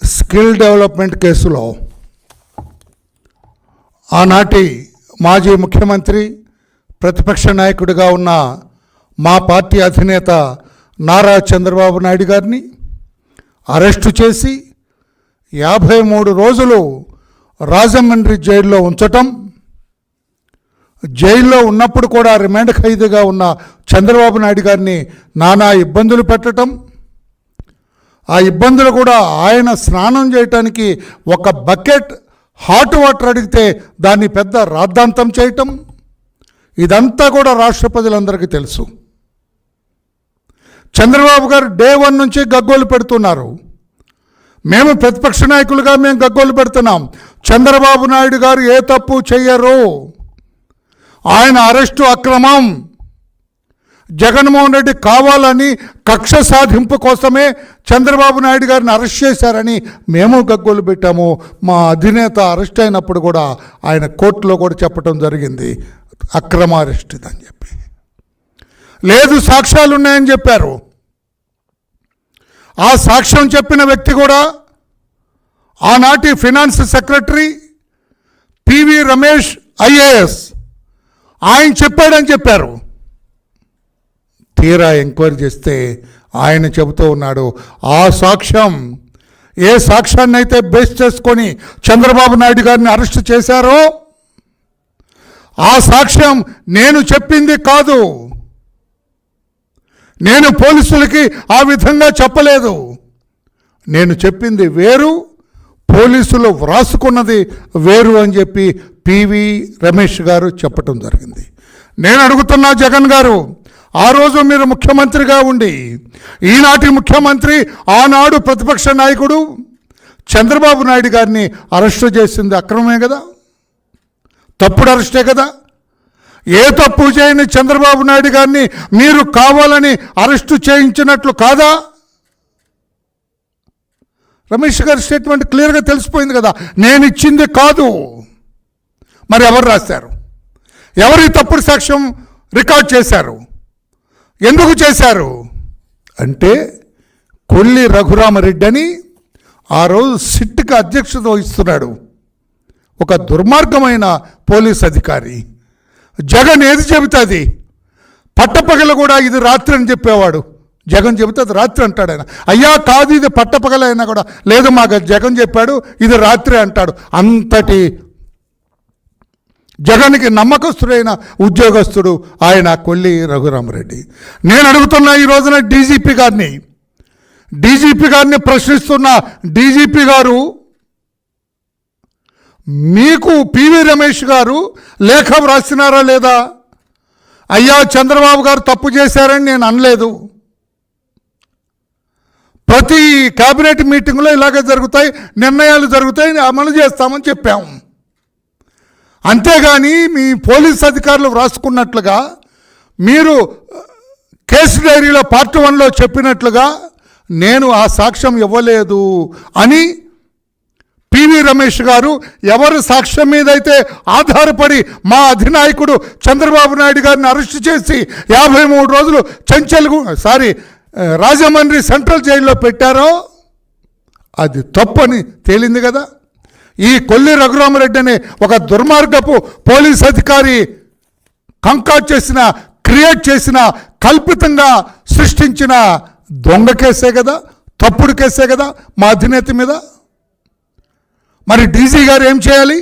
Skill development కేసులో ఆనాటి మాజీ ముఖ్యమంత్రి ప్రతిపక్ష నాయకుడిగా ఉన్న మా పార్టీ అధినేత నారా చంద్రబాబు నాయుడు గారిని అరెస్టు చేసి యాభై మూడు రోజులు రాజమండ్రి జైల్లో ఉంచటం జైల్లో ఉన్నప్పుడు కూడా రిమాండ్ ఖైదీగా ఉన్న చంద్రబాబు నాయుడు గారిని నానా ఇబ్బందులు పెట్టడం ఆ ఇబ్బందులు కూడా ఆయన స్నానం చేయటానికి ఒక బకెట్ హాట్ వాటర్ అడిగితే దాన్ని పెద్ద రాద్ధాంతం చేయటం. ఇదంతా కూడా రాష్ట్ర ప్రజలందరికీ తెలుసు. చంద్రబాబు గారు డే వన్ నుంచి గగ్గోలు పెడుతున్నారు. మేము ప్రతిపక్ష నాయకులుగా మేము గగ్గోలు పెడుతున్నాం. చంద్రబాబు నాయుడు గారు ఏ తప్పు చెయ్యరు. ఆయన అరెస్టు అక్రమం. జగన్మోహన్ రెడ్డి కావాలని కక్ష సాధింపు కోసమే చంద్రబాబు నాయుడు గారిని అరెస్ట్ చేశారని మేము గగ్గోలు పెట్టాము. మా అధినేత అరెస్ట్ అయినప్పుడు కూడా ఆయన కోర్టులో కూడా చెప్పడం జరిగింది. అక్రమ అరెస్ట్ అని చెప్పి. లేదు సాక్ష్యాలు ఉన్నాయని చెప్పారు. ఆ సాక్ష్యం చెప్పిన వ్యక్తి కూడా ఆనాటి finance secretary PV Ramesh IAS. ఆయన చెప్పాడని చెప్పారు. తీరా ఎంక్వైరీ చేస్తే ఆయన చెబుతూ ఉన్నాడు ఆ సాక్ష్యం ఏ సాక్ష్యాన్ని అయితే బేస్ చేసుకొని చంద్రబాబు నాయుడు గారిని అరెస్ట్ చేశారో ఆ సాక్ష్యం నేను చెప్పింది కాదు. నేను పోలీసులకి ఆ విధంగా చెప్పలేదు. నేను చెప్పింది వేరు పోలీసులు వ్రాసుకున్నది వేరు అని చెప్పి పివి రమేష్ గారు చెప్పటం జరిగింది. నేను అడుగుతున్నా జగన్ గారు ఆ రోజు మీరు ముఖ్యమంత్రిగా ఉండి ఈనాటి ముఖ్యమంత్రి ఆనాడు ప్రతిపక్ష నాయకుడు చంద్రబాబు నాయుడు గారిని అరెస్టు చేసింది అక్రమమే కదా? తప్పుడు అరెస్టే కదా? ఏ తప్పు చేయని చంద్రబాబు నాయుడు గారిని మీరు కావాలని అరెస్టు చేయించినట్లు కాదా? రమేష్ గారి స్టేట్మెంట్ క్లియర్గా తెలిసిపోయింది కదా? నేను ఇచ్చింది కాదు. మరి ఎవరు రాశారు? ఎవరి తప్పుడు సాక్ష్యం రికార్డ్ చేశారు? ఎందుకు చేశారు? అంటే కొల్లి రఘురామరెడ్డి అని ఆ రోజు సిట్కి అధ్యక్షత వహిస్తున్నాడు. ఒక దుర్మార్గమైన పోలీస్ అధికారి. జగన్ ఏది చెబుతుంది? పట్టపగల కూడా ఇది రాత్రి అని చెప్పేవాడు. జగన్ చెబితే అది రాత్రి అంటాడు ఆయన. అయ్యా కాదు ఇది పట్టపగల అయినా కూడా. లేదు మాకు జగన్ చెప్పాడు ఇది రాత్రి అంటాడు. అంతటి జగన్కి నమ్మకస్తుడైన ఉద్యోగస్తుడు ఆయన కొల్లి రఘురామరెడ్డి. నేను అడుగుతున్నా ఈ రోజున డీజీపీ గారిని డీజీపీ గారిని ప్రశ్నిస్తున్న డీజీపీ గారు మీకు పివి రమేష్ గారు లేఖ వ్రాసినారా లేదా? అయ్యా చంద్రబాబు గారు తప్పు చేశారని నేను అనలేదు. ప్రతి కేబినెట్ మీటింగ్లో ఇలాగే జరుగుతాయి నిర్ణయాలు జరుగుతాయి అమలు చేస్తామని చెప్పాము అంతేగాని మీ పోలీస్ అధికారులు వ్రాసుకున్నట్లుగా మీరు కేసు డైరీలో పార్ట్ వన్లో చెప్పినట్లుగా నేను ఆ సాక్ష్యం ఇవ్వలేదు అని పివి రమేష్ గారు ఎవరి సాక్ష్యం మీద అయితే ఆధారపడి మా అధినాయకుడు చంద్రబాబు నాయుడు గారిని అరెస్ట్ చేసి యాభై మూడు రోజులు చెంచల్గు సారీ రాజమండ్రి సెంట్రల్ జైల్లో పెట్టారో అది తప్పని తేలింది కదా. ఈ కొల్లి రఘురామరెడ్డి అనే ఒక దుర్మార్గపు పోలీస్ అధికారి కంకాట్ చేసిన క్రియేట్ చేసిన కల్పితంగా సృష్టించిన దొంగ కేసే కదా తప్పుడు కేసే కదా మా అధినేత మీద? మరి డీజీ గారు ఏం చేయాలి?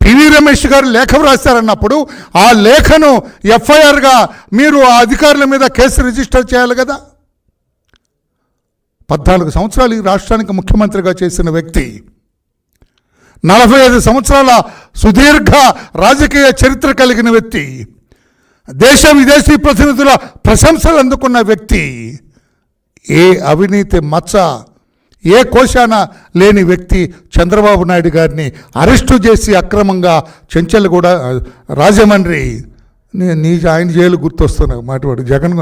పివి రమేష్ గారు లేఖ వ్రాస్తారన్నప్పుడు ఆ లేఖను ఎఫ్ఐఆర్గా మీరు ఆ అధికారుల మీద కేసు రిజిస్టర్ చేయాలి కదా? పద్నాలుగు సంవత్సరాలు ఈ రాష్ట్రానికి ముఖ్యమంత్రిగా చేసిన వ్యక్తి నలభై ఐదు సంవత్సరాల సుదీర్ఘ రాజకీయ చరిత్ర కలిగిన వ్యక్తి దేశ విదేశీ ప్రతినిధుల ప్రశంసలు అందుకున్న వ్యక్తి ఏ అవినీతి మచ్చ ఏ కోశాన లేని వ్యక్తి చంద్రబాబు నాయుడు గారిని అరెస్టు చేసి అక్రమంగా చెంచల్ కూడా రాజమండ్రి నీ- ఆయన జైలు గుర్తొస్తున్నా మాటవాడు జగన్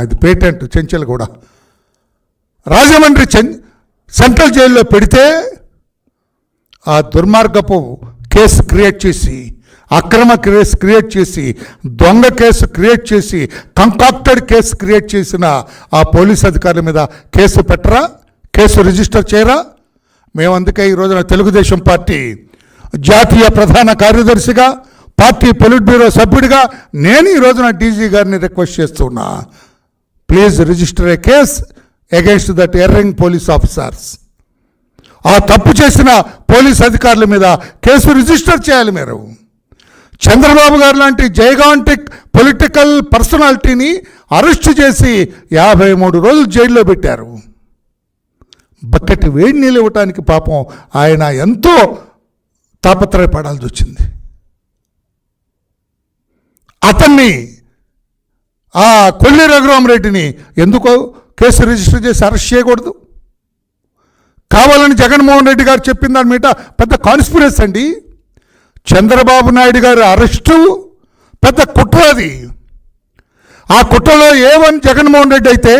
అది పేటెంట్ చెంచల్ కూడా రాజమండ్రి చెన్ సెంట్రల్ జైల్లో పెడితే ఆ దుర్మార్గపు కేసు క్రియేట్ చేసి అక్రమ కేసు క్రియేట్ చేసి దొంగ కేసు క్రియేట్ చేసి కంకాక్టెడ్ కేసు క్రియేట్ చేసిన ఆ పోలీస్ అధికారుల మీద కేసు పెట్టరా? కేసు రిజిస్టర్ చేయరా? మేము అందుకే ఈ రోజున తెలుగుదేశం పార్టీ జాతీయ ప్రధాన కార్యదర్శిగా పార్టీ పొలిట్ బ్యూరో సభ్యుడిగా నేను ఈ రోజున డీజీ గారిని రిక్వెస్ట్ చేస్తున్నా. Please register a case against that erring police officers. ఆ తప్పు చేసిన పోలీస్ అధికారుల మీద కేసు రిజిస్టర్ చేయాలి మీరు. చంద్రబాబు గారు లాంటి జైగాంటిక్ పొలిటికల్ పర్సనాలిటీని అరెస్ట్ చేసి యాభై మూడు రోజులు జైల్లో పెట్టారు. బకెట్ వేడి నీళ్ళు ఇవ్వటానికి పాపం ఆయన ఎంతో తాపత్రయపడాల్సి వచ్చింది. అతన్ని ఆ కొల్లి రఘురామరెడ్డిని ఎందుకో కేసు రిజిస్టర్ చేసి అరెస్ట్ చేయకూడదు? కావాలని జగన్మోహన్ రెడ్డి గారు చెప్పిన దాని మీద పెద్ద కాన్స్పిరెన్స్ అండి. చంద్రబాబు నాయుడు గారి అరెస్టు పెద్ద కుట్ర అది. ఆ కుట్రలో ఏ వన్ జగన్మోహన్ రెడ్డి అయితే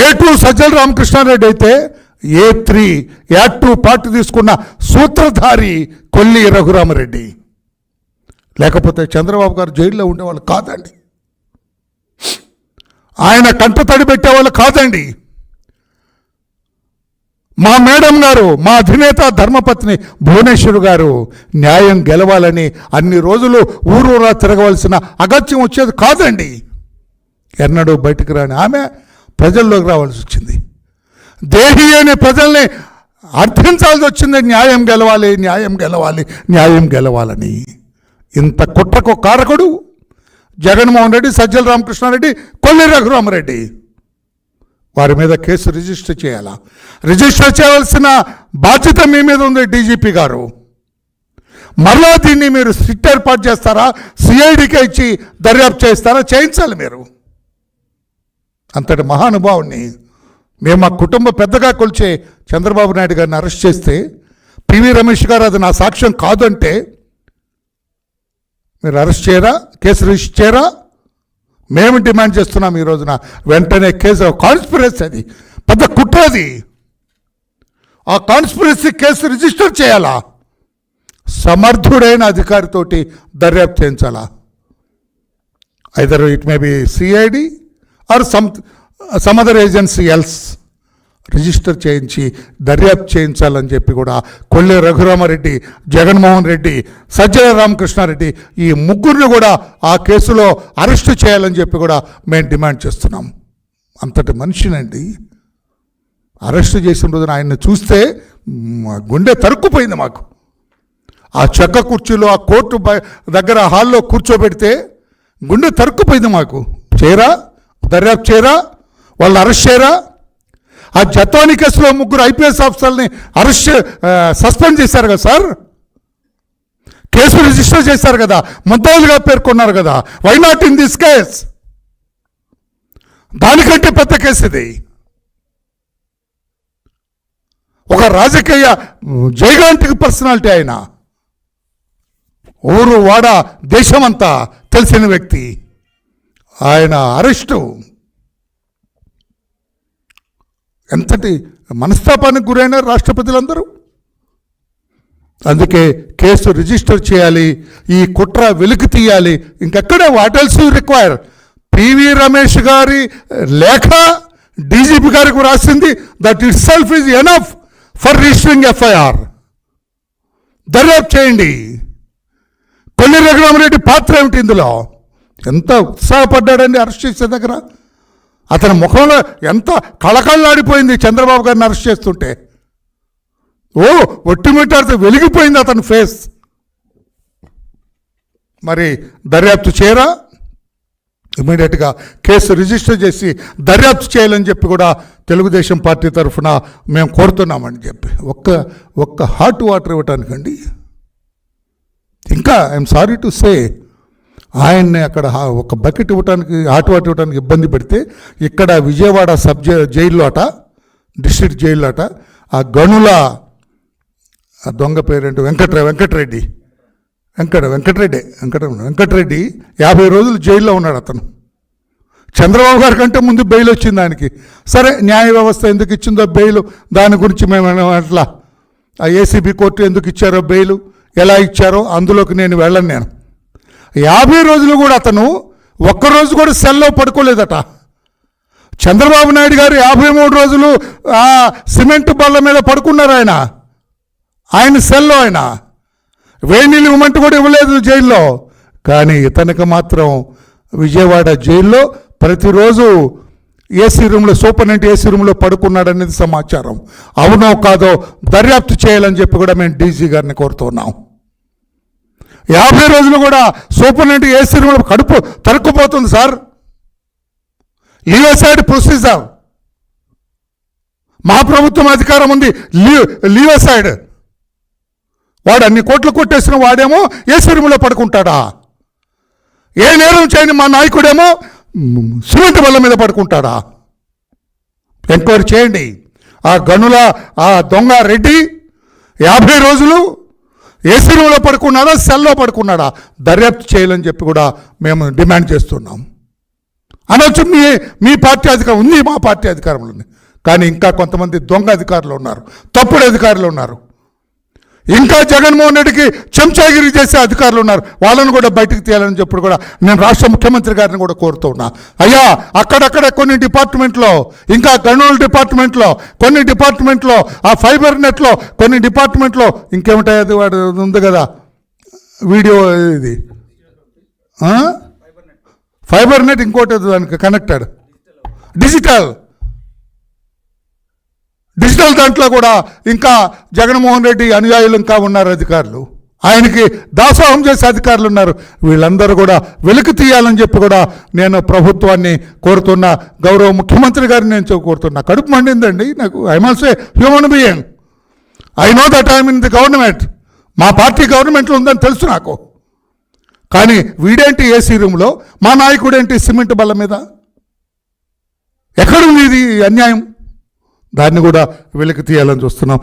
ఏ టూ సజ్జల రామకృష్ణారెడ్డి అయితే A three A two part తీసుకున్న సూత్రధారి కొల్లి రఘురామరెడ్డి. లేకపోతే చంద్రబాబు గారు జైల్లో ఉండేవాళ్ళు కాదండి. ఆయన కంట తడి పెట్టేవాళ్ళు కాదండి. మా మేడం గారు మా అధినేత ధర్మపత్ని భువనేశ్వర్ గారు న్యాయం గెలవాలని అన్ని రోజులు ఊరూరా తిరగవలసిన అగత్యం వచ్చేది కాదండి. ఎన్నడూ బయటకు రాని ఆమె ప్రజల్లోకి రావాల్సి వచ్చింది. దేహి అనే ప్రజల్ని అర్థించాల్సి వచ్చింది న్యాయం గెలవాలి న్యాయం గెలవాలి న్యాయం గెలవాలని. ఇంత కుట్రకు కారకుడు జగన్మోహన్ రెడ్డి సజ్జల రామకృష్ణారెడ్డి కొల్లి రఘురామరెడ్డి. వారి మీద కేసు రిజిస్టర్ చేయాలా? రిజిస్టర్ చేయవలసిన బాధ్యత మీ మీద ఉంది డీజీపీ గారు. మరలా దీన్ని మీరు స్ట్రిక్ట్ ఏర్పాటు చేస్తారా? సిఐడికి ఇచ్చి దర్యాప్తు చేస్తారా? చేయించాలి మీరు. అంతటి మహానుభావుణ్ణి మేము మా కుటుంబ పెద్దగా కొలిచే చంద్రబాబు నాయుడు గారిని అరెస్ట్ చేస్తే పివి రమేష్ గారు అది నా సాక్ష్యం కాదంటే మీరు అరెస్ట్ చేయరా? కేసు రిజిస్టర్ చేయరా? మేము డిమాండ్ చేస్తున్నాం ఈ రోజున. వెంటనే కేసు కాన్స్పిరసీ అది. పెద్ద కుట్రది ఆ కాన్స్పిరసీ కేసు రిజిస్టర్ చేయాలా? సమర్థుడైన అధికారితోటి దర్యాప్తు చేయించాలా? Either it may be CID or some some other agency else register చేయించి దర్యాప్తు చేయించాలని చెప్పి కూడా కొల్లె రఘురామారెడ్డి జగన్మోహన్ రెడ్డి సజ్జల రామకృష్ణారెడ్డి ఈ ముగ్గురిని కూడా ఆ కేసులో అరెస్టు చేయాలని చెప్పి కూడా మేము డిమాండ్ చేస్తున్నాం. అంతటి మనిషినండి. అరెస్టు చేసిన రోజున ఆయన్ని చూస్తే మా గుండె తరుక్కుపోయింది మాకు. ఆ చెక్క కుర్చీలో ఆ కోర్టు దగ్గర హాల్లో కూర్చోబెడితే గుండె తరుక్కుపోయింది మాకు. చేయరా దర్యాప్తు చేయరా వాళ్ళు అరెస్ట్ చేయరా ఆ జత్వాని కేసులో ముగ్గురు ఐపీఎస్ ఆఫీసర్ని అరెస్ట్ సస్పెండ్ చేశారు కదా సార్? కేసు రిజిస్టర్ చేశారు కదా? ముద్దాలుగా పేర్కొన్నారు కదా? Why not in this case దానికంటే పెద్ద కేసు ఇది. ఒక రాజకీయ జైగాంటిక్ పర్సనాలిటీ ఆయన ఊరు వాడ దేశమంతా తెలిసిన వ్యక్తి. ఆయన అరెస్టు. ఎంతటి మనస్తాపానికి గురైన రాష్ట్రపతులందరూ. అందుకే కేసు రిజిస్టర్ చేయాలి ఈ కుట్ర వెలికి తీయాలి. ఇంకెక్కడ what else you require PV Ramesh గారి లేఖ డీజీపీ గారికి రాసింది that it self is enough for registering FIR దర్యాప్తు చేయండి. కొల్లి రఘురామరెడ్డి పాత్ర ఏమిటి ఇందులో? ఎంత ఉత్సాహపడ్డాడండి అరెస్ట్ చేసే దగ్గర? అతని ముఖంలో ఎంత కళకళలాడిపోయింది చంద్రబాబు గారిని అరెస్ట్ చేస్తుంటే. ఓ ఒట్టిమిట్టారితో వెలిగిపోయింది అతని ఫేస్. మరి దర్యాప్తు చేయరా? ఇమీడియట్గా కేసు రిజిస్టర్ చేసి దర్యాప్తు చేయాలని చెప్పి కూడా తెలుగుదేశం పార్టీ తరఫున మేము కోరుతున్నామని చెప్పి. ఒక్క ఒక్క హాట్ వాటర్ ఇవ్వటానికండి. ఇంకా ఐఎమ్ సారీ టు సే ఆయన్ని అక్కడ ఒక బకెట్ ఇవ్వటానికి హాట్ అటు ఇవ్వడానికి ఇబ్బంది పెడితే ఇక్కడ విజయవాడ సబ్ జైల్లో అట డిస్ట్రిక్ట్ జైల్లో అట ఆ గనుల ఆ దొంగ పేరేంటి వెంకట్ర వెంకటరెడ్డి. వెంకట వెంకటరెడ్డి వెంకట వెంకటరెడ్డి యాభై రోజులు జైల్లో ఉన్నాడు అతను. చంద్రబాబు గారి కంటే ముందు బెయిల్ వచ్చింది దానికి సరే న్యాయ వ్యవస్థ ఎందుకు ఇచ్చిందో బెయిల్ దాని గురించి మేము అట్లా. ఆ ఏసీబీ కోర్టు ఎందుకు ఇచ్చారో బెయిల్ ఎలా ఇచ్చారో అందులోకి నేను వెళ్ళను నేను. యాభై రోజులు కూడా అతను ఒక్కరోజు కూడా సెల్లో పడుకోలేదట. చంద్రబాబు నాయుడు గారు యాభై మూడు రోజులు సిమెంట్ బల్ల మీద పడుకున్నారు ఆయన. ఆయన సెల్లో ఆయన. వేడి నీళ్ళు కూడా ఇవ్వలేదు జైల్లో. కానీ ఇతనికి మాత్రం విజయవాడ జైల్లో ప్రతిరోజు ఏసీ రూమ్లో సూపరింటెండెంట్ ఏసీ రూమ్లో పడుకున్నాడనేది సమాచారం. అవునో కాదో దర్యాప్తు చేయాలని చెప్పి కూడా మేము డీజీ గారిని కోరుతున్నాం. యాభై రోజులు కూడా సూపరింటెండెంట్ ఏసీ రూమ్లో కడుపు తరుక్కుపోతుంది సార్. లీవసైడ్ ప్రొసీజర్. మా ప్రభుత్వం అధికారం ఉంది లీవ్ సైడ్ వాడు అన్ని కోట్లు కొట్టేసిన వాడేమో ఏసీ రూమ్లో పడుకుంటాడా? ఏ నేరం చేయని మా నాయకుడేమో సిమెంట్ బల్ల మీద పడుకుంటాడా? ఎంక్వైరీ చేయండి. ఆ గనుల ఆ దొంగ రెడ్డి యాభై రోజులు ఏసీ రూమ్లో పడుకున్నాడా సెల్లో పడుకున్నాడా? దర్యాప్తు చేయాలని చెప్పి కూడా మేము డిమాండ్ చేస్తున్నాం. అనొచ్చు మీ మీ పార్టీ అధికారం ఉంది మా పార్టీ అధికారంలో కానీ ఇంకా కొంతమంది దొంగ అధికారులు ఉన్నారు తప్పుడు అధికారులు ఉన్నారు. ఇంకా జగన్మోహన్ రెడ్డికి చెంచాగిరి చేసే అధికారులు ఉన్నారు. వాళ్ళని కూడా బయటకు తీయాలని చెప్పుడు కూడా నేను రాష్ట్ర ముఖ్యమంత్రి గారిని కూడా కోరుతూ ఉన్నా. అయ్యా అక్కడక్కడ కొన్ని డిపార్ట్మెంట్లో ఇంకా గనుల డిపార్ట్మెంట్లో కొన్ని డిపార్ట్మెంట్లో ఆ ఫైబర్ నెట్లో కొన్ని డిపార్ట్మెంట్లో ఇంకేమిటాయి అది వాడు ఉంది కదా వీడియో ఇది. ఫైబర్ నెట్ ఇంకోటి దానికి కనెక్టెడ్ డిజిటల్ డిజిటల్ దాంట్లో కూడా ఇంకా జగన్మోహన్ రెడ్డి అనుయాయులు ఇంకా ఉన్నారు అధికారులు. ఆయనకి దాసోహం చేసే అధికారులు ఉన్నారు. వీళ్ళందరూ కూడా వెలికి తీయాలని చెప్పి కూడా నేను ప్రభుత్వాన్ని కోరుతున్న. గౌరవ ముఖ్యమంత్రి గారిని నేను కోరుతున్నా. కడుపు మండిందండి నాకు. I also human being I know that I'm in the government మా పార్టీ గవర్నమెంట్లో ఉందని తెలుసు నాకు. కానీ వీడేంటి ఏసీ రూమ్లో? మా నాయకుడేంటి సిమెంట్ బల్ల మీద? ఎక్కడుంది ఇది అన్యాయం? దాన్ని కూడా వెలికి తీయాలని చూస్తున్నాం.